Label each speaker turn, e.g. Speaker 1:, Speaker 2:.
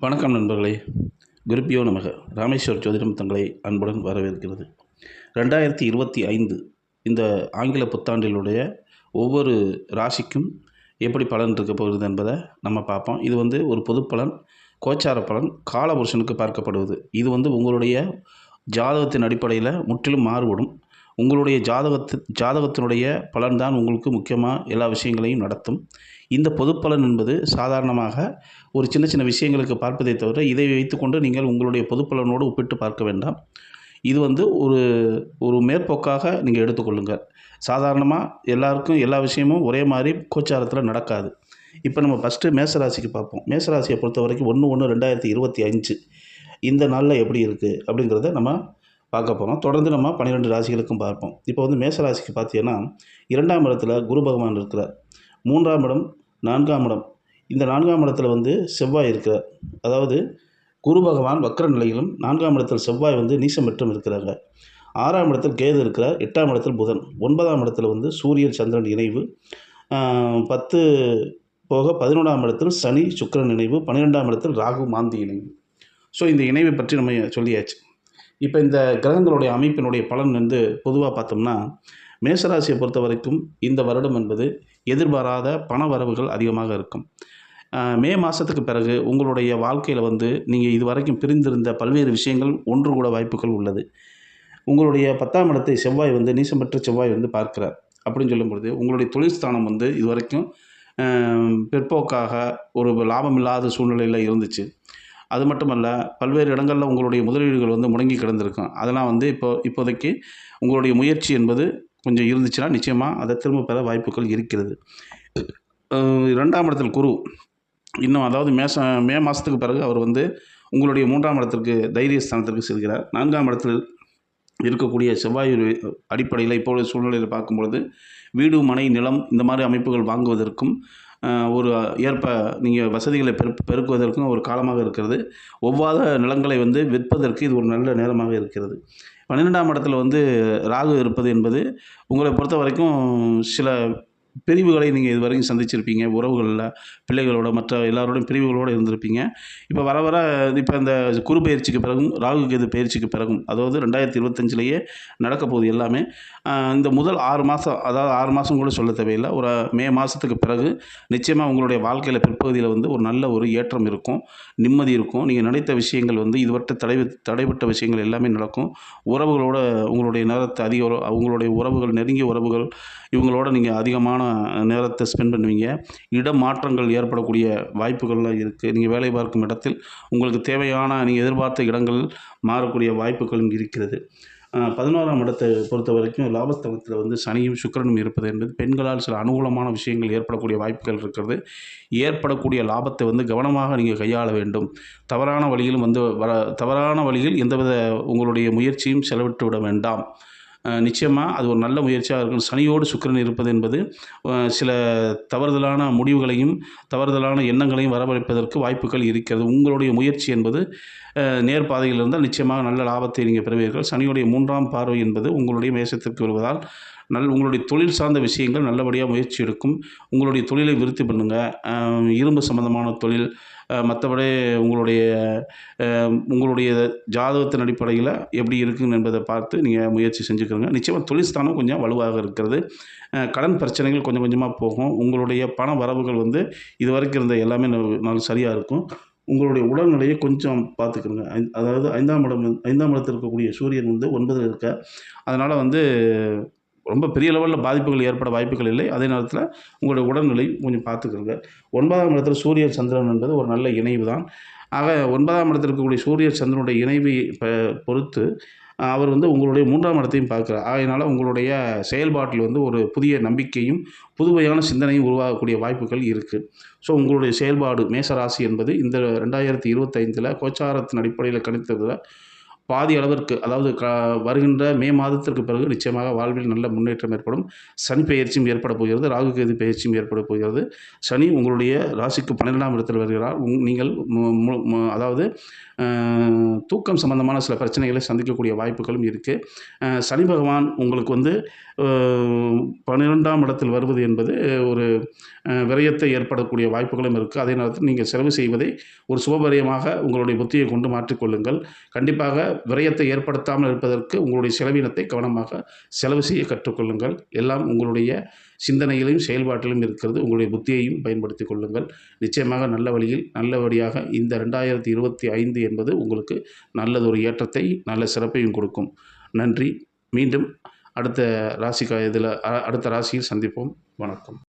Speaker 1: வணக்கம் நண்பர்களே. குருப்பியோ நமக. ராமேஸ்வர் ஜோதிடம் தங்களை அன்புடன் வரவேற்கிறது. ரெண்டாயிரத்தி இருபத்தி ஐந்து இந்த ஆங்கில புத்தாண்டினுடைய ஒவ்வொரு ராசிக்கும் எப்படி பலன் இருக்க போகிறது என்பதை நம்ம பார்ப்போம். இது வந்து ஒரு பொது பலன் கோச்சார பலன் காலபுருஷனுக்கு பார்க்கப்படுவது. இது வந்து உங்களுடைய ஜாதகத்தின் அடிப்படையில் முற்றிலும் மாறுபடும். உங்களுடைய ஜாதகத்து ஜாதகத்தினுடைய பலன்தான் உங்களுக்கு முக்கியமாக எல்லா விஷயங்களையும் நடத்தும். இந்த பொதுப்பலன் என்பது சாதாரணமாக ஒரு சின்ன சின்ன விஷயங்களுக்கு பார்ப்பதை தவிர இதை வைத்துக்கொண்டு நீங்கள் உங்களுடைய பொதுப்பலனோடு ஒப்பிட்டு பார்க்க வேண்டாம். இது வந்து ஒரு ஒரு மேற்போக்காக நீங்கள் எடுத்துக்கொள்ளுங்கள் சாதாரணமாக எல்லாருக்கும் எல்லா விஷயமும் ஒரே மாதிரி கோச்சாரத்தில் நடக்காது. இப்போ நம்ம ஃபஸ்ட்டு மேசராசிக்கு பார்ப்போம். மேசராசியை பொறுத்த வரைக்கும் ஒன்று ஒன்று ரெண்டாயிரத்தி இருபத்தி அஞ்சு இந்த நாளில் எப்படி இருக்குது அப்படிங்கிறத நம்ம பார்க்க போகிறோம் தொடர்ந்து நம்ம பன்னிரெண்டு ராசிகளுக்கும் பார்ப்போம். இப்போ வந்து மேசராசிக்கு பார்த்தீங்கன்னா இரண்டாம் இடத்துல குரு பகவான் இருக்கிறார். மூன்றாம் இடம் நான்காம் இடம். இந்த நான்காம் இடத்துல வந்து செவ்வாய் இருக்கிறார். அதாவது குரு பகவான் வக்ர நிலையிலும் நான்காம் இடத்தில் செவ்வாய் வந்து நீசம் பெற்றும் இருக்கிறாங்க ஆறாம் இடத்தில் கேது இருக்கிறார். எட்டாம் இடத்தில் புதன். ஒன்பதாம் இடத்துல வந்து சூரியன் சந்திரன் இணைவு. பத்து போக பதினொன்றாம் இடத்தில் சனி சுக்கரன் இணைவு. பன்னிரெண்டாம் இடத்தில் ராகு மாந்தி இணைவு. ஸோ இந்த இணைவை பற்றி நம்ம சொல்லியாச்சு. இப்போ இந்த கிரகங்களுடைய அமைப்பினுடைய பலன் வந்து பொதுவாக பார்த்தோம்னா மேசராசியை பொறுத்த வரைக்கும் இந்த வருடம் என்பது எதிர்பாராத பண வரவுகள் அதிகமாக இருக்கும். மே மாதத்துக்கு பிறகு உங்களுடைய வாழ்க்கையில் வந்து நீங்கள் இது வரைக்கும் பிரிந்திருந்த பல்வேறு விஷயங்கள் ஒன்று கூட வாய்ப்புகள் உள்ளது. உங்களுடைய பத்தாம் இடத்தை செவ்வாய் வந்து நீசம் பெற்ற செவ்வாய் வந்து பார்க்கிறார். அப்படின்னு சொல்லும் பொழுது உங்களுடைய தொழில்ஸ்தானம் வந்து இது வரைக்கும் பிற்போக்காக ஒரு லாபம் இல்லாத சூழ்நிலையில் இருந்துச்சு. அது மட்டுமல்ல பல்வேறு இடங்களில் உங்களுடைய முதலீடுகள் வந்து முடங்கி கிடந்திருக்கும். அதெல்லாம் வந்து இப்போ இப்போதைக்கு உங்களுடைய முயற்சி என்பது கொஞ்சம் இருந்துச்சுன்னா நிச்சயமாக அதை திரும்ப பெற வாய்ப்புகள் இருக்கிறது. ரெண்டாம் இடத்தில் குரு. இன்னும் அதாவது மேச மே மாதத்துக்கு பிறகு அவர் வந்து உங்களுடைய மூன்றாம் இடத்திற்கு தைரிய ஸ்தானத்திற்கு செல்கிறார். நான்காம் இடத்தில் இருக்கக்கூடிய செவ்வாய் அடிப்படையில் இப்போ சூழ்நிலையில் பார்க்கும்பொழுது வீடு மனை நிலம் இந்த மாதிரி அமைப்புகள் வாங்குவதற்கும் ஒரு ஏற்ப நீங்கள் வசதிகளை பெரு பெருக்குவதற்கும் ஒரு காலமாக இருக்கிறது. ஒவ்வாத நிலங்களை வந்து விற்பதற்கு இது ஒரு நல்ல நேரமாக இருக்கிறது. பன்னிரெண்டாம் இடத்துல வந்து ராகு இருப்பது என்பது உங்களை பொறுத்த வரைக்கும் சில பிரிவுகளை நீங்கள் இது வரைக்கும் சந்திச்சிருப்பீங்க உறவுகளில் பிள்ளைகளோட மற்ற எல்லாரோடையும் பிரிவுகளோடு இருந்திருப்பீங்க. இப்போ வர வர இப்போ இந்த குரு பயிற்சிக்கு பிறகும் ராகு கேது பயிற்சிக்கு பிறகும் அதாவது ரெண்டாயிரத்தி இருபத்தஞ்சிலேயே நடக்க போகுது எல்லாமே. இந்த முதல் ஆறு மாதம் அதாவது ஆறு மாதம் கூட சொல்ல தேவையில்லை. ஒரு மே மாதத்துக்கு பிறகு நிச்சயமாக உங்களுடைய வாழ்க்கையில் பிற்பகுதியில் வந்து ஒரு நல்ல ஒரு ஏற்றம் இருக்கும் நிம்மதி இருக்கும். நீங்கள் நினைத்த விஷயங்கள் வந்து இதுவரை தடை தடைப்பட்ட விஷயங்கள் எல்லாமே நடக்கும். உறவுகளோட உங்களுடைய நேரத்தை அதிக உறவு உங்களுடைய உறவுகள் நெருங்கிய உறவுகள் இவங்களோட நீங்கள் அதிகமான நேரத்தை ஸ்பெண்ட் பண்ணுவீங்க. இடம் மாற்றங்கள் ஏற்படக்கூடிய வாய்ப்புகள்லாம் இருக்குது நீங்கள் வேலை பார்க்கும் இடத்தில் உங்களுக்கு தேவையான நீங்கள் எதிர்பார்த்த இடங்கள் மாறக்கூடிய வாய்ப்புகளும் இருக்கிறது. பதினோராம் இடத்தை பொறுத்த வரைக்கும் லாபஸ்தலத்தில் வந்து சனியும் சுக்கிரனும் இருப்பது என்பது பெண்களால் சில அனுகூலமான விஷயங்கள் ஏற்படக்கூடிய வாய்ப்புகள் இருக்கிறது. ஏற்படக்கூடிய லாபத்தை வந்து கவனமாக நீங்கள் கையாள வேண்டும். தவறான வழியிலும் வந்து வர தவறான வழியில் எந்தவித உங்களுடைய முயற்சியும் செலவிட்டு விட வேண்டாம். நிச்சயமாக அது ஒரு நல்ல முயற்சியாக இருக்கும் சனியோடு சுக்கிரன் இருப்பது என்பது சில தவறுதலான முடிவுகளையும் தவறுதலான எண்ணங்களையும் வரவழைப்பதற்கு வாய்ப்புகள் இருக்கிறது. உங்களுடைய முயற்சி என்பது நேர்பாதையில் இருந்தால் நிச்சயமாக நல்ல லாபத்தை நீங்கள் பெறுவீர்கள். சனியுடைய மூன்றாம் பார்வை என்பது உங்களுடைய மேசத்திற்கு வருவதால் நல் உங்களுடைய தொழில் சார்ந்த விஷயங்கள் நல்லபடியாக முயற்சி எடுக்கும். உங்களுடைய தொழிலை விருத்தி பண்ணுங்கள் இரும்பு சம்பந்தமான தொழில் மற்றபடி உங்களுடைய உங்களுடைய ஜாதகத்தின் அடிப்படையில் எப்படி இருக்குன்னு என்பதை பார்த்து நீங்கள் முயற்சி செஞ்சுக்கோங்க நிச்சயமாக தொழில்ஸ்தானம் கொஞ்சம் வலுவாக இருக்கிறது. கடன் பிரச்சனைகள் கொஞ்சம் கொஞ்சமாக போகும். உங்களுடைய பண வரவுகள் வந்து இது வரைக்கும் இருந்த எல்லாமே நல்ல சரியாக இருக்கும். உங்களுடைய உடல்நிலையை கொஞ்சம் பார்த்துக்கோங்க. அதாவது ஐந்தாம் இடம் ஐந்தாம் இடத்தில் இருக்கக்கூடிய சூரியன் வந்து ஒன்பதில் இருக்க அதனால் வந்து ரொம்ப பெரிய லெவலில் பாதிப்புகள் ஏற்பட வாய்ப்புகள் இல்லை. அதே நேரத்தில் உங்களுடைய உடல்நிலை கொஞ்சம் பார்த்துக்கோங்க. ஒன்பதாம் இடத்துல சூரியன் சந்திரன் என்பது ஒரு நல்ல இணைவு தான். ஆக ஒன்பதாம் இடத்தில் இருக்கக்கூடிய சூரிய சந்திரனுடைய இணைவை ப- பொறுத்து அவர் வந்து உங்களுடைய மூன்றாம் இடத்தையும் பார்க்குறார். அதனால் உங்களுடைய செயல்பாட்டில் வந்து ஒரு புதிய நம்பிக்கையும் புதுமையான சிந்தனையும் உருவாகக்கூடிய வாய்ப்புகள் இருக்குது ஸோ உங்களுடைய செயல்பாடு மேசராசி என்பது இந்த ரெண்டாயிரத்தி இருபத்தைந்தில் கோச்சாரத்தின் அடிப்படையில் கணித்ததில் பாதி அளவிற்கு அதாவது க வருகின்ற மே மாதத்திற்கு பிறகு நிச்சயமாக வாழ்வில் நல்ல முன்னேற்றம் ஏற்படும். சனி பயிற்சியும் ஏற்பட போகிறது. ராகு கேது பெயர்ச்சியும் ஏற்பட போகிறது. சனி உங்களுடைய ராசிக்கு பன்னிரெண்டாம் இடத்தில் வருகிறார். உங் நீங்கள் மு- மு- அதாவது தூக்கம் சம்பந்தமான சில பிரச்சனைகளை சந்திக்கக்கூடிய வாய்ப்புகளும் இருக்குது சனி பகவான் உங்களுக்கு வந்து பன்னிரெண்டாம் இடத்தில் வருவது என்பது ஒரு விரயத்தை ஏற்படக்கூடிய வாய்ப்புகளும் இருக்குது அதே நேரத்தில் நீங்கள் செலவு செய்வதை ஒரு சுபபரியமாக உங்களுடைய புத்தியை கொண்டு மாற்றிக்கொள்ளுங்கள் கண்டிப்பாக விரயத்தை ஏற்படுத்தாமல் இருப்பதற்கு உங்களுடைய செலவினத்தை கவனமாக செலவு செய்ய கற்றுக்கொள்ளுங்கள். எல்லாம் உங்களுடைய சிந்தனையிலும் செயல்பாட்டிலும் இருக்கிறது. உங்களுடைய புத்தியையும் பயன்படுத்தி கொள்ளுங்கள். நிச்சயமாக நல்ல வழியில் நல்லபடியாக இந்த ரெண்டாயிரத்தி இருபத்தி ஐந்து என்பது உங்களுக்கு நல்லதொரு ஏற்றத்தை நல்ல சிறப்பையும் கொடுக்கும். நன்றி. மீண்டும் அடுத்த ராசிக்கா இதில் அடுத்த ராசியில் சந்திப்போம். வணக்கம்.